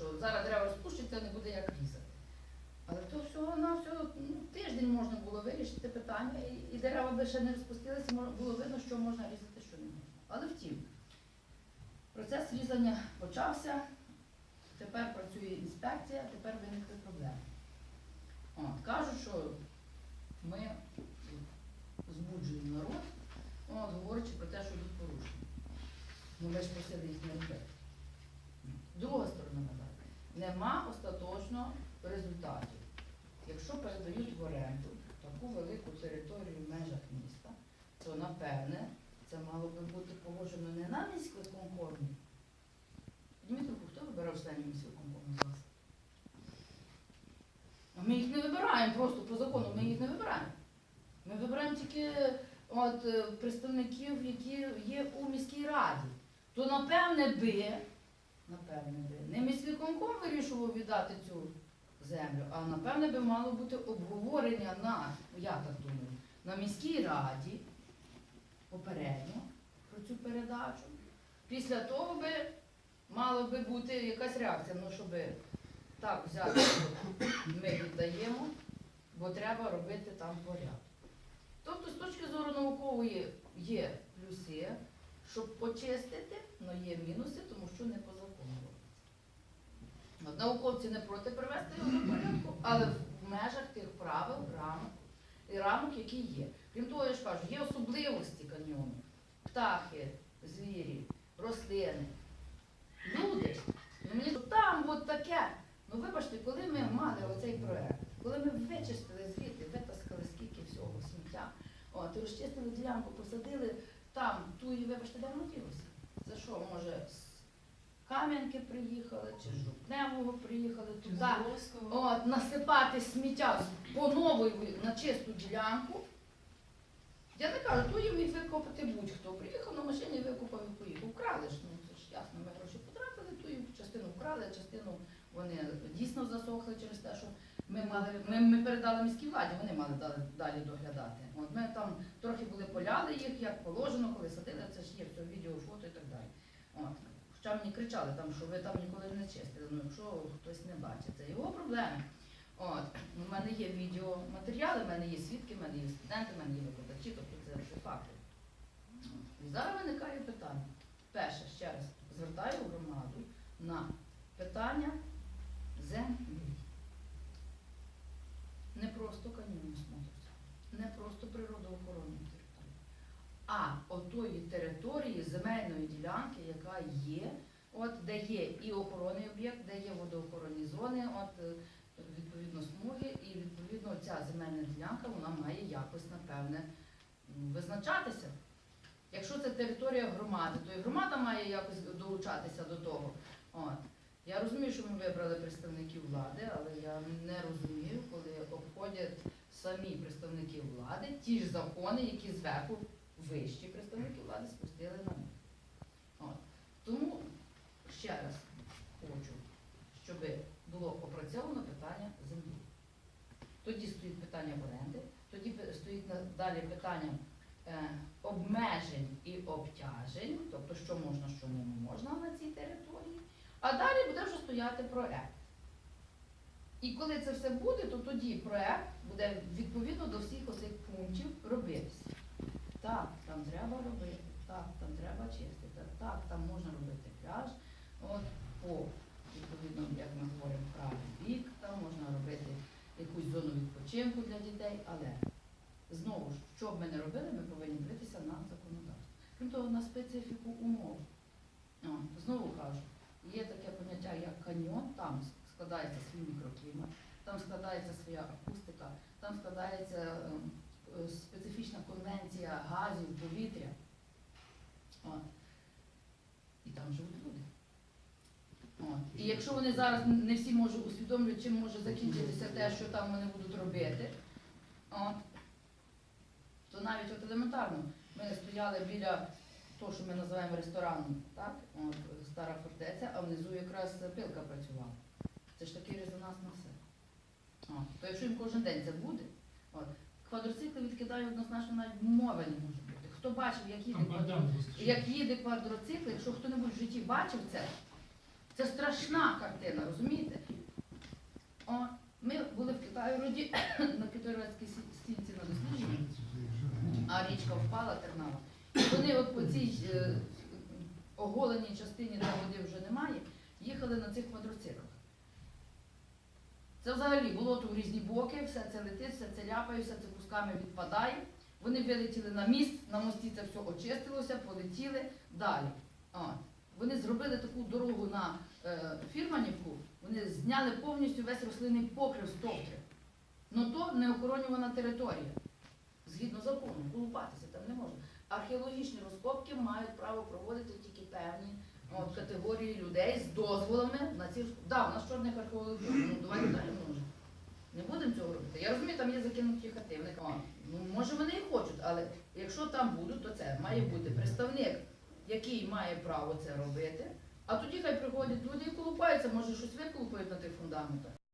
що зараз дерева розпущаться, не буде як різати. Але то всього на всього ну, тиждень можна було вирішити питання, і, і дерева би ще не розпустилися, було видно, що можна різати, що не можна. Але втім, процес різання почався, тепер працює інспекція, тепер виникли проблеми. От, кажуть, що ми збуджуємо народ, от, говорячи про те, що їх порушення. Ну ми ж просили їх не робити. Територію в межах міста, то напевне це мало би бути погоджено не на міськвиконкомі. Дмитро, хто вибирав членів міськвиконкому з вас? Ми їх не вибираємо просто по закону, ми їх не вибираємо. Ми вибираємо тільки от, е, представників, які є у міській раді. То напевне би, напевне би, не міськвиконком вирішував віддати цю землю, а напевне би мало бути обговорення на, я так думаю, на міській раді попередньо про цю передачу. Після того би мала би бути якась реакція, ну щоб так взяти, ми віддаємо, бо треба робити там порядок. Тобто, з точки зору наукової є плюси, щоб почистити, але є мінуси, тому що не по закону робиться. От Науковці не проти привести його до порядку, але в межах тих правил, рамок і рамок, які є. Крім того, я ж кажу, є особливості каньйону. Птахи, звірі, рослини, люди. Ну мені там от таке. Ну вибачте, коли ми мали оцей проект, коли ми вичистили звідти, витаскали скільки всього сміття, от, розчистили ділянку, посадили там, ту і вибачте, де воно ділося. Це що, може, Кам'янки приїхали, чи з Жовтневого приїхали туди. От, насипати сміття по новій на чисту ділянку. Я не кажу, то їм міг викопати будь-хто. Приїхав на машині, викопав і поїхав. Вкрали ж, ну це ж ясно, ми гроші потратили, то їм частину вкрали, частину вони дійсно засохли через те, що ми мали, ми, ми передали міській владі, вони мали далі, далі доглядати. От ми там трохи були поляли їх, як положено, коли садили, це ж є відео, фото і так далі. От. Хоча мені кричали там, що ви там ніколи не чистили. Ну якщо хтось не бачить, це його проблеми. От, у мене є відеоматеріали, в мене є свідки, в мене є студенти, в мене є викладачі, тобто це все факти. І зараз виникає питання. Перше, ще раз, звертаю громаду на питання землі. Не просто каньйон смотриться, не просто природоохоронні а отої території земельної ділянки, яка є, от де є і охоронний об'єкт, де є водоохоронні зони, от е, відповідно смуги, і відповідно ця земельна ділянка вона має якось, напевне, визначатися. Якщо це територія громади, то і громада має якось долучатися до того. От. Я розумію, що ми вибрали представників влади, але я не розумію, коли обходять самі представники влади ті ж закони, які зверху вищі представники влади спустили на них. Тому ще раз хочу, щоб було опрацьовано питання землі. Тоді стоїть питання оренди, тоді стоїть далі питання е, обмежень і обтяжень, тобто що можна, що не можна на цій території. А далі буде вже стояти проект. І коли це все буде, то тоді проект буде відповідно до всіх оцих пунктів робитися. Так, там треба робити, так, там треба чистити, так, там можна робити пляж. От по відповідно, як ми говоримо, правий бік, там можна робити якусь зону відпочинку для дітей, але знову ж, що б ми не робили, ми повинні дивитися на законодавство. Крім того, на специфіку умов. О, знову кажу, є таке поняття, як каньйон, там складається свій мікроклімат, там складається своя акустика, там складається ем, специфічна конвенція газів, повітря. От. І там живуть люди. От. І якщо вони зараз не всі можуть усвідомлюють, чим може закінчитися те, що там вони будуть робити, от, то навіть от елементарно ми стояли біля того, що ми називаємо рестораном, так? От, стара фортеця, а внизу якраз пилка працювала. Це ж такий резонанс на все. От. То якщо їм кожен день це буде, квадроцикли відкидаю однозначно навіть мови не може бути. Хто бачив, як їде, квадро- як їде квадроцикл, якщо хто-небудь в житті бачив це, Це страшна картина, розумієте? О, ми були в Китайгороді на Китайській стільці на дослідженні, а річка впала, тернала. І вони от по цій е, оголеній частині, де води вже немає, їхали на цих квадроциклах. Це взагалі болото в різні боки, все це летить, все це ляпає, все це кусками відпадає. Вони вилетіли на міст, на мості це все очистилося, полетіли далі. О. Вони зробили таку дорогу на е, Фірманівку, вони зняли повністю весь рослинний покрив з товтри. Ну то неохоронювана територія. Згідно закону, колупатися там не можна. Археологічні розкопки мають право проводити тільки певні от, категорії людей з дозволами на ці. Да, у нас чорних археологів, ну давайте далі може. Не будемо цього робити. Я розумію, там є закинуті хати. Вони кажуть, ну може вони і хочуть, але якщо там будуть, то це має бути представник, який має право це робити. А тоді хай приходять люди і колупаються, може щось виколупають на тих фундаментах.